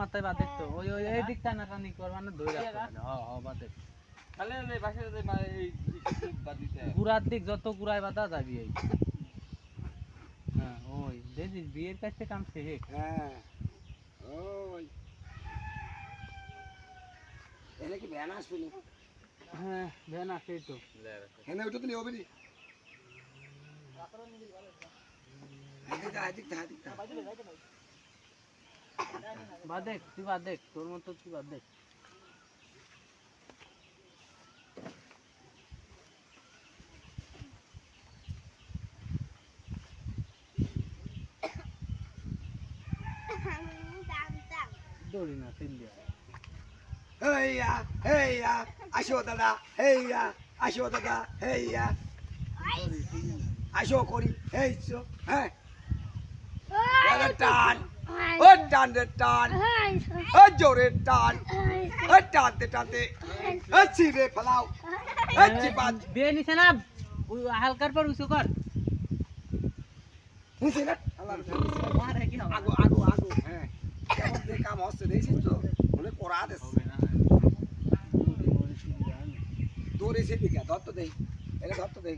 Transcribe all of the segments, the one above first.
মাথায় বাদে তো। ওই ওই এই দিক টানা টানি করবা না ধরে রাখতে। হ হ বাদে তাহলে এই বাসে যে এই বাদ দিতে গুড়ার দিক যত গুড়ায় বাদা যাবি এই। হ্যাঁ। ওই দেখিস বিয়ের কাছে কাম শেখ হ্যাঁ। ওই। এনে কি ভ্যান আসবে হ্যাঁ ভ্যান আছে তো। এনে ওটা তো নিয়ে হবে নি। দা এদিক দা বাদেক তুই বাদেক তোর মতো তুই বাদেক দৌড়ি না তেল দিয়া। হেইয়া হেইয়া আসো দাদা হেইয়া আসো দাদা হেইয়া। আসো করি চো হ্যাঁ। টান। ও টান রে টান ও জোরে টান ও টানতে টানতে ও ছিঁড়ে ফেলাও ও চিপাত বিয়ে নিছে না ওই হালকার পর উঁচু কর নিচে না মারে কি হবে আগো আগো আগো হ্যাঁ কেমন যে কাম হচ্ছে দেখছিস তো মনে করা দেশ দৌড় এসে দিকে ধর তো দেই এটা ধর তো দেই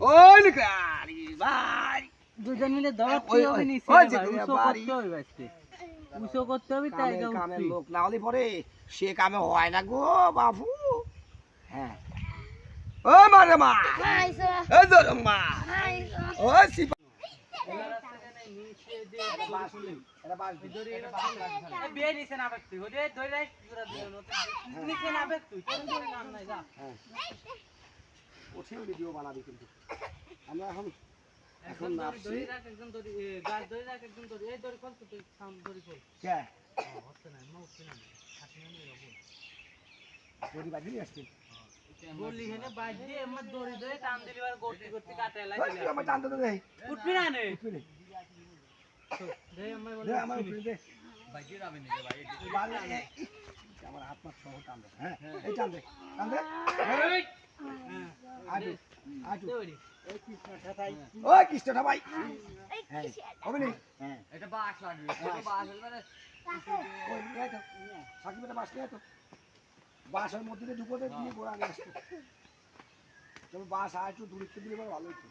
ওই লিখারি ভাই দুজন মিলে ওই, হবে। করতে তাই লোক না হলে পরে সে কামে হয় না গো বাবু হ্যাঁ। ও মারে মা। ও তোর মা। ও সিপা এটা বাস দিই। বিয়ে নিছে না তুই ওরে ধরে রাখ পুরা না তুই তোর ধরে নাই যা হ্যাঁ ভিডিও বানাবি কিন্তু। আমরা এখন এখন নাচছি রাখ একদম এ, গাছ ধরে রাখ একদম ধরে এই কল তো তুই সাম ধরে কল কে? হচ্ছে না মা উঠছে না। হাতে না নিয়ে যাব তোরি বাজি আসছে। বললি হেনে বাজ দিয়ে আমার দড়ি ধরে টান দিলি আর গর্তি গর্তি কাটে ওই লাগি আমার টানতে তো দেই উঠবি না নে। উঠবি রে। দে আমার দে আমার উঠবি দে বাকি যাবে নাকি? ভাই বাল এ, আমার হাত পা সহ টান দে হ্যাঁ? এই টান দে টান দে। আটু আটু ওই কৃষ্ণটা ভাই। হ্যাঁ। হবে নি? হ্যাঁ। এটা বাস লাগবে। এটা বাস হলে মানে ওই নিয়ে তো। সাকিব এটা বাস নিয়ে তো। বাসের মধ্যে দিয়ে ঢুকোতে দিয়ে গোড়া নিয়ে আসতো তবে বাস আর একটু দূরত্ব দিলে ভালো হতো।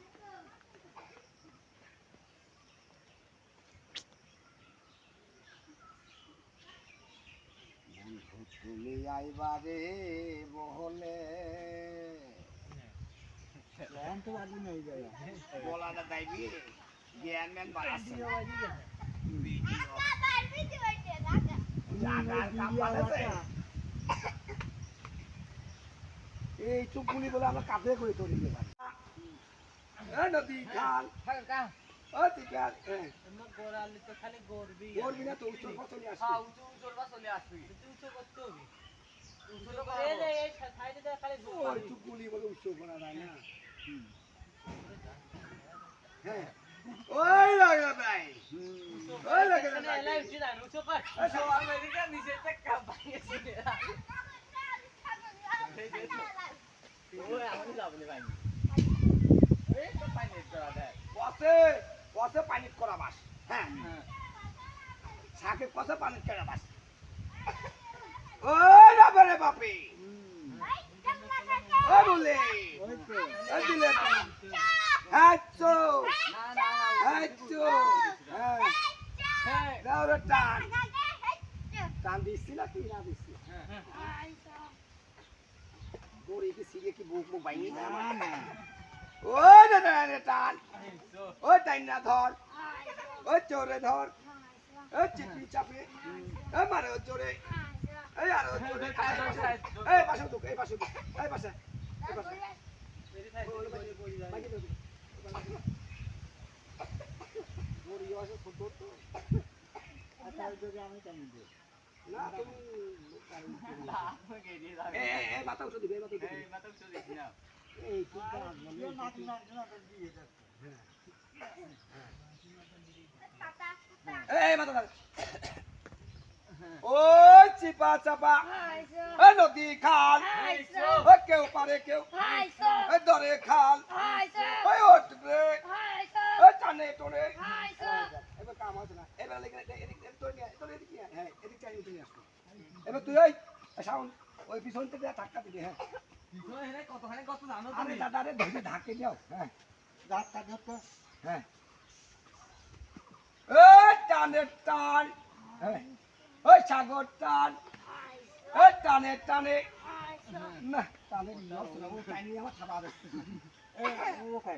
তুমি আইবারে বহলে তো বাজি নেই যায় বলাটা দাইবি জ্ঞান ম্যান এই চুপগুলি বলে আমরা কাঁধে করে তৈরি নদী খাল। হ্যাঁ। দে ওই লাগা ভাই ওই লাগা ভাই এলাই উঠি না উঁচু কর আমেরিকা নিচে থেকে বাইরে ওই আমি যাব ভাই। এই তো পানি করা দেয় কসে কসে পানি করা বাস। হ্যাঁ। শাকে কসে পানি করা বাস। রাবারে বাপি। ওই বলে। ওই দিলে হ্যাঁ চো। না না না হ্যাঁ চো। হ্যাঁ। হ্যাঁ দাও রে টান। টান দিচ্ছি না তুই না দিচ্ছি। দৌড়ে কি বুক বাইনি না রে রে টান। ওই টাইন না ধর ওই চোরে ধর ওই চিপি চাপে ওই মারে ওই চোরে এই আর ওই চোরে এই পাশে দুক এই পাশে দুক এই পাশে এই পাশে না এই এই এই মাথা উঠে দিবে মাথা উঠে দিবে এই মাথা উঁচু দিছি না এই ঠিক আছে এই মাথা ও চিপা চাপা। নদী খাল। কেউ পারে কেউ দরে খাল। ওই উঠবে ওই টানে টোনে। এবার কাম না। এবার হ্যাঁ এবার তুই ওই সাউন্ড ওই পিছন থেকে ধাক্কা দিবি হ্যাঁ। কতখানি কত জানো আরে দাদা রে ধরে ধাক্কে যাও হ্যাঁ। হ্যাঁ। ওই টানের টান হ্যাঁ। ওই সাগর টান ওই টানে না টানে না আমার খাবার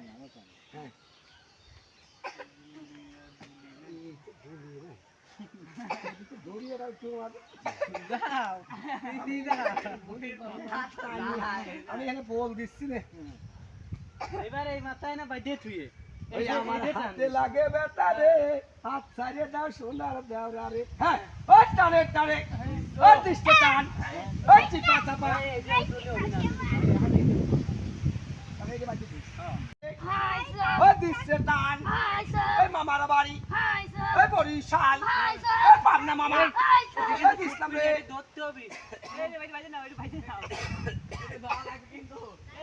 না না হ্যাঁ। আমি এখানে বল দিচ্ছি রে। এবার এই মাথায় না বাইদে থুয়ে। ওই আমার হাতে লাগে বেটা রে। হাত ছাড়িয়ে দাও সোনার দেওরা রে। হ্যাঁ ওই টানে টানে। ওই দৃষ্টি টান। ওই চিপা চাপা. ওই দৃষ্টি টান। ওই মামার বাড়ি। ওই বরিশাল। ওই পাবনা মামা। ওই ইসলাম রে। ধরতে হবে না লাগবে কিন্তু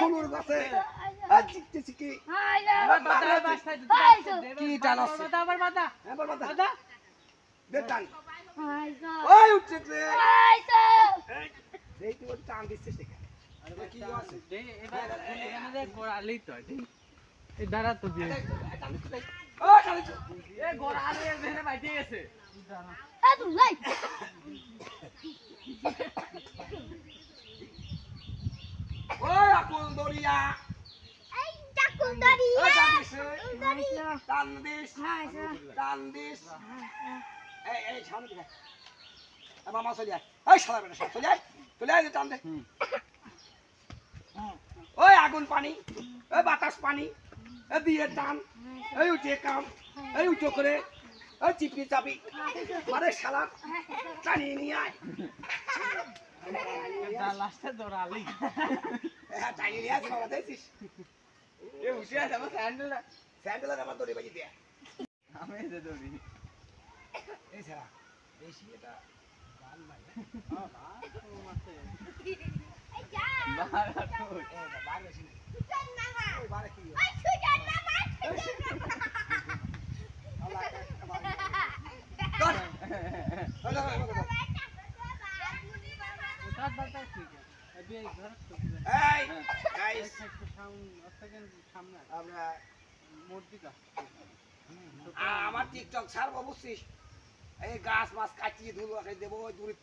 এই খুনুর কাছে এই চিকটি চিকি Hi, sir. এবার বাদা বাসটা Hi, sir. কি টান আছে? আবার বাদা হ্যাঁ বাদা দে টান। ওই উঠছে রে। এই তুই টান দিচ্ছিস দেখে কি আছে? দে এবার এখানে দে গোড়ালেই তো এই দাঁড়া তো দিয়ে ও টানে এ গোড়ালে এখানে বাইতে গেছে। That's right. ওই আকুল দরিয়া. ওই মামা চলে আয়। ওই বেটা চলে আয়। চলে আয় টান দে। ওই আগুন পানি ওই বাতাস পানি এ দিয়ে টান এই উঠে কাম এই উঠো করে ওই চিপি। চাপি আরে শালা টানিয়ে নিয়ে আয়। লাস্টে দৌড়ালি হ্যাঁ টানিয়ে নিয়ে আসে আমার টিকটক ছাড়বো বুঝছিস? এই গাছ মাছ কাটিয়ে ধুলো দেবো দূরে